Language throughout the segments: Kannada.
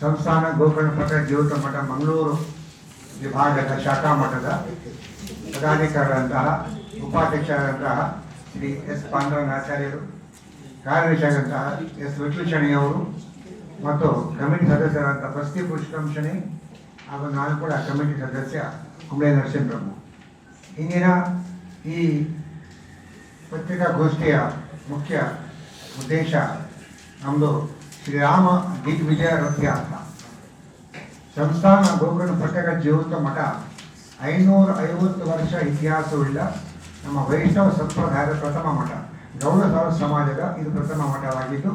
ಸಂಸ್ಥಾನ ಗೋಕರ್ಣ ಮಠ ದೇವತ ಮಠ ಮಂಗಳೂರು ವಿಭಾಗದ ಶಾಖಾ ಮಠದ ಪ್ರಧಾನಿಕರಾದಂತಹ ಉಪಾಧ್ಯಕ್ಷರಾದಂತಹ ಶ್ರೀ ಎಸ್ ಪಾಂಡವನ್ ಆಚಾರ್ಯರು ಕಾರ್ಯದರ್ಶಿಯಾದಂತಹ ಎಸ್ ವಿಶ್ಲೇಷಣೆಯವರು ಮತ್ತು ಕಮಿಟಿ ಸದಸ್ಯರಾದಂಥ ಪ್ರಸ್ತಿ ಪುರುಷಕಂ ಶಣಿ ಹಾಗೂ ನಾನು ಕೂಡ ಕಮಿಟಿ ಸದಸ್ಯ ಕುಂಬಳೆ ನರಸಿಂಹರಮ್ಮ ಇಂದಿನ ಈ ಪತ್ರಿಕಾಗೋಷ್ಠಿಯ ಮುಖ್ಯ ಉದ್ದೇಶ ನಮ್ಮದು ಶ್ರೀರಾಮ ದಿಗ್ವಿಜಯ ಅಂತ. ಸಂಸ್ಥಾನ ಗೋಕರ್ಣ ಪಟ್ಟಕ ಜೀವಂತ ಮಠ ಐನೂರ ಐವತ್ತು ವರ್ಷ ಇತಿಹಾಸವುಳ್ಳ ನಮ್ಮ ವೈಷ್ಣವ ಸಂಪ್ರದಾಯದ ಪ್ರಥಮ ಮಠ. ಗೌಡ ಸಮಾಜ ಸಮಾಜದ ಇದು ಪ್ರಥಮ ಮಠವಾಗಿದ್ದು,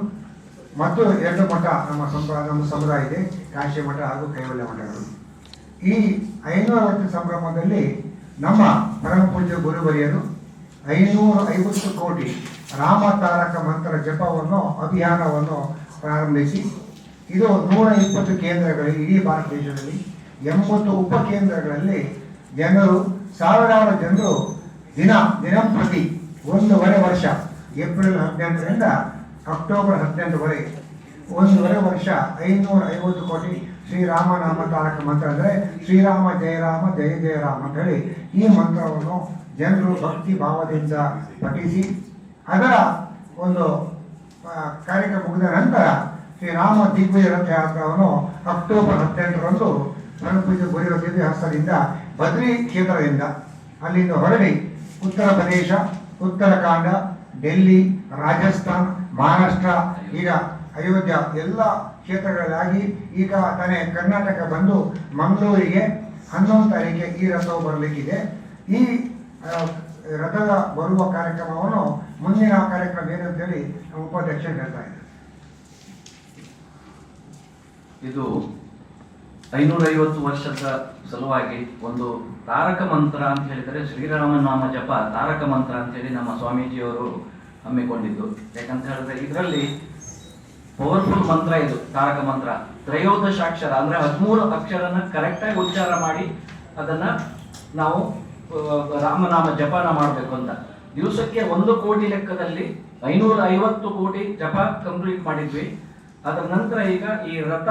ಮತ್ತು ಎರಡು ಮಠ ನಮ್ಮ ಸಂಪ್ರದಾಯ ನಮ್ಮ ಸಮುದಾಯ ಇದೆ, ಕಾಶಿ ಮಠ ಹಾಗೂ ಕೈವಲ್ಯ ಮಠಗಳು. ಈ ಐನೂರ ವರ್ಷ ಸಂಭ್ರಮದಲ್ಲಿ ನಮ್ಮ ಪರಮ ಪೂಜ್ಯ ಗುರುವರಿಯರು ಐನೂರ ಐವತ್ತು ಕೋಟಿ ರಾಮ ತಾರಕ ಮಂತ್ರ ಜಪವನ್ನು, ಅಭಿಯಾನವನ್ನು ಪ್ರಾರಂಭಿಸಿ. ಇದು ನೂರ ಇಪ್ಪತ್ತು ಕೇಂದ್ರಗಳಲ್ಲಿ ಇಡೀ ಭಾರತ ದೇಶದಲ್ಲಿ, ಎಂಬತ್ತು ಉಪಕೇಂದ್ರಗಳಲ್ಲಿ ಜನರು, ಸಾವಿರಾರು ಜನರು ದಿನ ದಿನಂಪ್ರತಿ ಒಂದೂವರೆ ವರ್ಷ, ಏಪ್ರಿಲ್ ಹದಿನೆಂಟರಿಂದ ಅಕ್ಟೋಬರ್ ಹದಿನೆಂಟುವರೆ, ಒಂದೂವರೆ ವರ್ಷ ಐನೂರ ಐವತ್ತು ಕೋಟಿ ಶ್ರೀರಾಮ ನಾಮ ತಾರಕ ಮಂತ್ರ ಅಂದರೆ ಶ್ರೀರಾಮ ಜಯರಾಮ ಜಯ ಜಯರಾಮ ಅಂತ ಹೇಳಿ ಈ ಮಂತ್ರವನ್ನು ಜನರು ಭಕ್ತಿ ಭಾವದಿಂದ ಪಠಿಸಿ. ಅದರ ಒಂದು ಕಾರ್ಯಕ್ರಮ ಮುಗಿದ ನಂತರ ಶ್ರೀರಾಮ ದಿಗ್ವಿಜಯ ರಥಯಾತ್ರವನ್ನು ಅಕ್ಟೋಬರ್ ಹದಿನೆಂಟರಂದು ಗಣಪತಿ ಗುರಿಯ ದಿವ್ಯ ಹಸ್ತದಿಂದ ಬದ್ರಿ ಕ್ಷೇತ್ರದಿಂದ, ಅಲ್ಲಿಂದ ಹೊರಡಿ ಉತ್ತರ ಪ್ರದೇಶ ಉತ್ತರಾಖಂಡ ಡೆಲ್ಲಿ, ರಾಜಸ್ಥಾನ್, ಮಹಾರಾಷ್ಟ್ರ, ಈಗ ಅಯೋಧ್ಯ ಎಲ್ಲ ಕ್ಷೇತ್ರಗಳಾಗಿ ಈಗ ತಾನೇ ಕರ್ನಾಟಕ ಬಂದು ಮಂಗಳೂರಿಗೆ ಹನ್ನೊಂದು ತಾರೀಕಿಗೆ ಈ ರಥವು ಬರಲಿಕ್ಕಿದೆ. ಈ ರಥದ ಬರುವ ಕಾರ್ಯಕ್ರಮವನ್ನು ಮುಂದಿನ ಕಾರ್ಯಕ್ರಮ ಏನು ಅಂತೇಳಿ ನಮ್ಮ ಉಪಾಧ್ಯಕ್ಷ ಹೇಳ್ತಾ ಇದ್ದಾರೆ. ಇದು ಐನೂರೈವತ್ತು ವರ್ಷದ ಸಲುವಾಗಿ ಒಂದು ತಾರಕ ಮಂತ್ರ ಅಂತ ಹೇಳಿದರೆ ಶ್ರೀರಾಮ ನಾಮ ಜಪ ತಾರಕ ಮಂತ್ರ ಅಂತ ಹೇಳಿ ನಮ್ಮ ಸ್ವಾಮೀಜಿಯವರು ಹಮ್ಮಿಕೊಂಡಿದ್ದು. ಯಾಕಂತ ಹೇಳಿದ್ರೆ ಇದರಲ್ಲಿ ಪವರ್ಫುಲ್ ಮಂತ್ರ ಇದು, ತಾರಕ ಮಂತ್ರ. ತ್ರಯೋದಶ ಅಕ್ಷರ ಅಂದ್ರೆ ಹದಿಮೂರು ಅಕ್ಷರನ ಕರೆಕ್ಟಾಗಿ ಉಚ್ಚಾರ ಮಾಡಿ ಅದನ್ನ ನಾವು ರಾಮನಾಮ ಜಪಾನ ಮಾಡಬೇಕು ಅಂತ. ದಿವಸಕ್ಕೆ ಒಂದು ಕೋಟಿ ಲೆಕ್ಕದಲ್ಲಿ ಐನೂರ ಐವತ್ತು ಕೋಟಿ ಜಪ ಕಂಪ್ಲೀಟ್ ಮಾಡಿದ್ವಿ. ಅದರ ನಂತರ ಈಗ ಈ ರಥ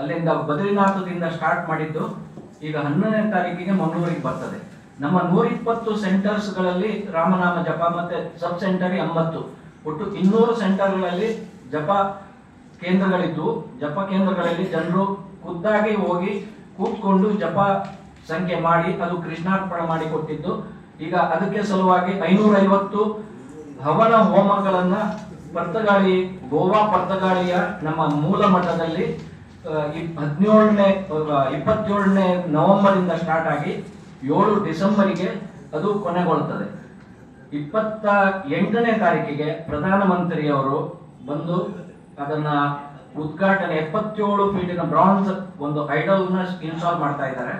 ಅಲ್ಲಿಂದ ಬದ್ರಿನಾಥದಿಂದ ಸ್ಟಾರ್ಟ್ ಮಾಡಿದ್ದು ಈಗ ಹನ್ನೊಂದನೇ ತಾರೀಕಿಗೆ ಮಂಗಳೂರಿಗೆ ಬರ್ತದೆ. ನಮ್ಮ ನೂರಿಪ್ಪತ್ತು ಸೆಂಟರ್ಸ್ಗಳಲ್ಲಿ ರಾಮನಾಮ ಜಪ ಮತ್ತೆ ಸಬ್ ಸೆಂಟರ್ ಎಂಬತ್ತು. ಒಟ್ಟು ಇನ್ನೂರು ಸೆಂಟರ್ಗಳಲ್ಲಿ ಜಪ ಕೇಂದ್ರಗಳಿದ್ದು, ಜಪ ಕೇಂದ್ರಗಳಲ್ಲಿ ಜನರು ಖುದ್ದಾಗಿ ಹೋಗಿ ಕೂತ್ಕೊಂಡು ಜಪ ಸಂಖ್ಯೆ ಮಾಡಿ ಅದು ಕೃಷ್ಣಾರ್ಪಣ ಮಾಡಿ ಕೊಟ್ಟಿದ್ದು ಈಗ ಅದಕ್ಕೆ ಸಲುವಾಗಿ ಐನೂರ ಐವತ್ತು ಹವನ ಹೋಮಗಳನ್ನ ಪರ್ತಗಾಳಿ, ಗೋವಾ ಪರ್ತಗಾಳಿಯ ನಮ್ಮ ಮೂಲ ಮಠದಲ್ಲಿ ಹದಿನೇಳನೇ ಇಪ್ಪತ್ತೇಳನೇ ನವೆಂಬರ್ ಇಂದ ಸ್ಟಾರ್ಟ್ ಆಗಿ ಏಳು ಡಿಸೆಂಬರಿಗೆ ಅದು ಕೊನೆಗೊಳ್ಳುತ್ತದೆ ಇಪ್ಪತ್ತ ಎಂಟನೇ ತಾರೀಕಿಗೆ ಪ್ರಧಾನಮಂತ್ರಿಯವರು ಬಂದು ಅದನ್ನ ಉದ್ಘಾಟನೆ ಎಪ್ಪತ್ತೇಳು ಫೀಟಿನ ಬ್ರಾನ್ಸ್ ಒಂದು ಐಡಲ್ನ ಇನ್ಸ್ಟಾಲ್ ಮಾಡ್ತಾ ಇದ್ದಾರೆ.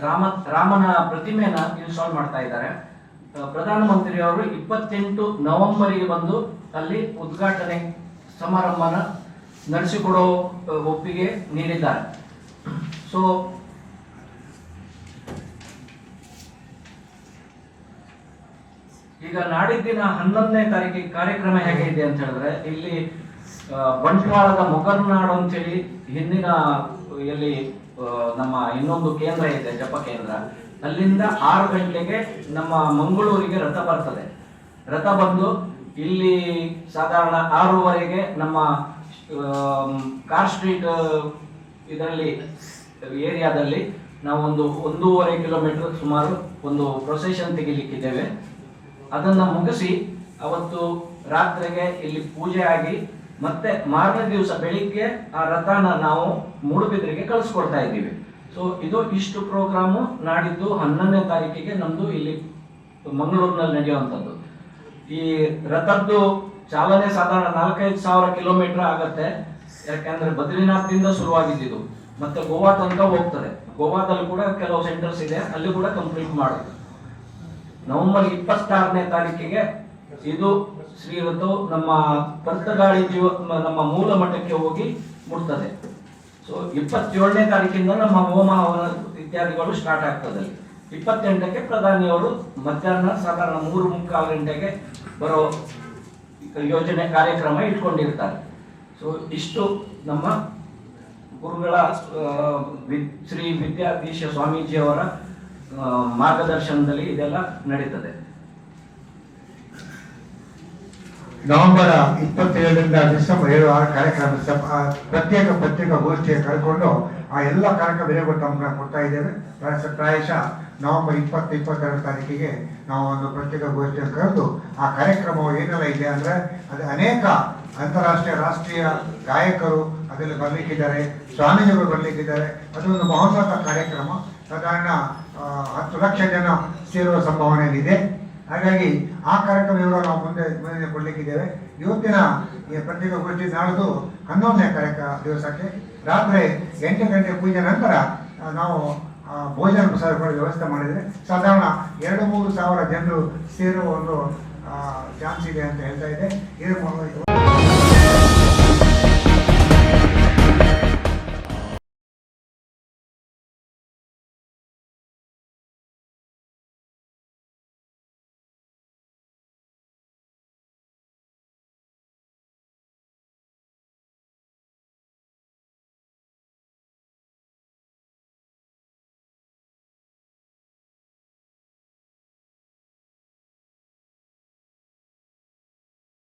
ರಾಮ ರಾಮನ ಪ್ರತಿಮೆಯನ್ನ ಇನ್ಸ್ಟಾಲ್ ಮಾಡ್ತಾ ಇದ್ದಾರೆ. ಪ್ರಧಾನಮಂತ್ರಿಯವರು ಇಪ್ಪತ್ತೆಂಟು ನವೆಂಬರ್ಗೆ ಬಂದು ಅಲ್ಲಿ ಉದ್ಘಾಟನೆ ಸಮಾರಂಭನ ನಡೆಸಿಕೊಡೋ ಒಪ್ಪಿಗೆ ನೀಡಿದ್ದಾರೆ. ಸೊ ಈಗ ನಾಡಿದ್ದಿನ ಹನ್ನೊಂದನೇ ತಾರೀಕಿಗೆ ಕಾರ್ಯಕ್ರಮ ಹೇಗೆ ಇದೆ ಅಂತ ಹೇಳಿದ್ರೆ ಇಲ್ಲಿ ಬಂಟ್ವಾಳದ ಮೊಗರ್ನಾಡು ಅಂತೇಳಿ ಹಿಂದಿನ ಎಲ್ಲಿ ಆ, ನಮ್ಮ ಇನ್ನೊಂದು ಕೇಂದ್ರ ಇದೆ, ಜಪ ಕೇಂದ್ರ. ಅಲ್ಲಿಂದ ಆರು ಗಂಟೆಗೆ ನಮ್ಮ ಮಂಗಳೂರಿಗೆ ರಥ ಬರ್ತದೆ. ರಥ ಬಂದು ಇಲ್ಲಿ ಸಾಧಾರಣ ಆರೂವರೆಗೆ ನಮ್ಮ ಕಾರ್ ಸ್ಟ್ರೀಟ್, ಇದರಲ್ಲಿ, ಏರಿಯಾದಲ್ಲಿ ನಾವೊಂದು ಒಂದೂವರೆ ಕಿಲೋಮೀಟರ್ ಸುಮಾರು ಒಂದು ಪ್ರೊಸೆಷನ್ ತೆಗಿಲಿಕ್ಕಿದ್ದೇವೆ. ಅದನ್ನು ಮುಗಿಸಿ ಅವತ್ತು ರಾತ್ರಿಗೆ ಇಲ್ಲಿ ಪೂಜೆ ಆಗಿ ಮತ್ತೆ ಮಾರನೇ ದಿವಸ ಬೆಳಿಗ್ಗೆ ಆ ರಥನ ನಾವು ಮೂಡುಬಿದ್ರಿಗೆ ಕಳಿಸ್ಕೊಡ್ತಾ ಇದ್ದೀವಿ. ಸೊ ಇದು ಇಷ್ಟು ಪ್ರೋಗ್ರಾಮು ನಾಡಿದ್ದು ಹನ್ನೊಂದನೇ ತಾರೀಕಿಗೆ ನಮ್ಮದು ಇಲ್ಲಿ ಮಂಗಳೂರಿನಲ್ಲಿ ನಡೆಯುವಂಥದ್ದು. ಈ ರಥದ್ದು ಚಾಲನೆ ಸಾಧಾರಣ ನಾಲ್ಕೈದು ಸಾವಿರ ಕಿಲೋಮೀಟರ್ ಆಗತ್ತೆ. ಯಾಕಂದ್ರೆ ಬದ್ರಿನಾಥದಿಂದ ಶುರುವಾಗಿದ್ದು ಮತ್ತೆ ಗೋವಾ ತನಕ ಹೋಗ್ತದೆ. ಗೋವಾದಲ್ಲಿ ಕೂಡ ಕೆಲವು ಸೆಂಟರ್ಸ್ ಇದೆ. ಅಲ್ಲಿ ಕೂಡ ಕಂಪ್ಲೀಟ್ ಮಾಡೋದು. ನವೆಂಬರ್ ಇಪ್ಪತ್ತಾರನೇ ತಾರೀಕಿಗೆ ಇದು ಶ್ರೀರಥು ನಮ್ಮ ಪರ್ತಗಾಳಿ ಜೀವ ನಮ್ಮ ಮೂಲ ಮಠಕ್ಕೆ ಹೋಗಿ ಮುಟ್ತದೆ. ಸೊ ಇಪ್ಪತ್ತೇಳನೇ ತಾರೀಕಿಂದ ನಮ್ಮ ಹೋಮ ಹವನ ಇತ್ಯಾದಿಗಳು ಸ್ಟಾರ್ಟ್ ಆಗ್ತದೆ. ಇಪ್ಪತ್ತೆಂಟಕ್ಕೆ ಪ್ರಧಾನಿಯವರು ಮಧ್ಯಾಹ್ನ ಸಾಧಾರಣ ಮೂರು ಮುಕ್ಕಾಲು ಗಂಟೆಗೆ ಬರೋ ಯೋಜನೆ ಕಾರ್ಯಕ್ರಮ ಇಟ್ಕೊಂಡಿರ್ತಾರೆ. ಸೊ ಇಷ್ಟು ನಮ್ಮ ಗುರುಗಳ ಶ್ರೀ ವಿದ್ಯಾಧೀಶ ಸ್ವಾಮೀಜಿಯವರ ಮಾರ್ಗದರ್ಶನದಲ್ಲಿ ಇದೆಲ್ಲ ನಡೀತದೆ. ನವೆಂಬರ್ ಇಪ್ಪತ್ತೇಳರಿಂದ ಡಿಸೆಂಬರ್ ಏಳು ಆರು ಕಾರ್ಯಕ್ರಮ ಪ್ರತ್ಯೇಕ ಪತ್ರಿಕಾ ಗೋಷ್ಠಿಯ ಕರೆಕೊಂಡು ಆ ಎಲ್ಲ ಕಾರ್ಯಕ್ರಮ ತಮ್ಮ ಕೊಡ್ತಾ ಇದ್ದೇವೆ. ಪ್ರಾಯಶ- ನವೆಂಬರ್ ಇಪ್ಪತ್ತು, ಇಪ್ಪತ್ತೆರಡು ತಾರೀಕಿಗೆ ನಾವು ಒಂದು ಪ್ರತ್ಯೇಕ ಗೋಷ್ಠಿಯನ್ನು ಕರೆದು ಆ ಕಾರ್ಯಕ್ರಮ ಏನೆಲ್ಲ ಇದೆ ಅಂದರೆ ಅದು ಅನೇಕ ಅಂತಾರಾಷ್ಟ್ರೀಯ ರಾಷ್ಟ್ರೀಯ ಗಾಯಕರು ಅದರಲ್ಲಿ ಬರಲಿಕ್ಕಿದ್ದಾರೆ, ಸ್ವಾಮೀಜಿಗಳು ಬರಲಿಕ್ಕಿದ್ದಾರೆ. ಅದೊಂದು ಮಹೋತ್ಸವ ಕಾರ್ಯಕ್ರಮ. ಸಾಧಾರಣ ಹತ್ತು ಲಕ್ಷ ಜನ ಸೇರುವ ಸಂಭಾವನೆಯಿದೆ ಹಾಗಾಗಿ ಆ ಕಾರ್ಯಕ್ರಮ ವಿವರ ನಾವು ಮುಂದೆ ಮುಂದೆ ಕೊಡಲಿಕ್ಕಿದ್ದೇವೆ. ಇವತ್ತಿನ ಈ ಪತ್ರಿಕಾಗೋಷ್ಠಿ ನಾಳ್ದು ಹನ್ನೊಂದನೇ ಕಾರ್ಯಕ್ರಮ ದಿವಸಕ್ಕೆ ರಾತ್ರಿ ಎಂಟು ಗಂಟೆ ಪೂಜೆ ನಂತರ ನಾವು ಭೋಜನ ಪ್ರಸಾರ ಕೊಡೋ ವ್ಯವಸ್ಥೆ ಮಾಡಿದರೆ ಸಾಧಾರಣ ಎರಡು ಮೂರು ಸಾವಿರ ಜನರು ಸೇರುವ ಒಂದು ಚಾನ್ಸ್ ಇದೆ ಅಂತ ಹೇಳ್ತಾ ಇದೆ ಇದ್ರ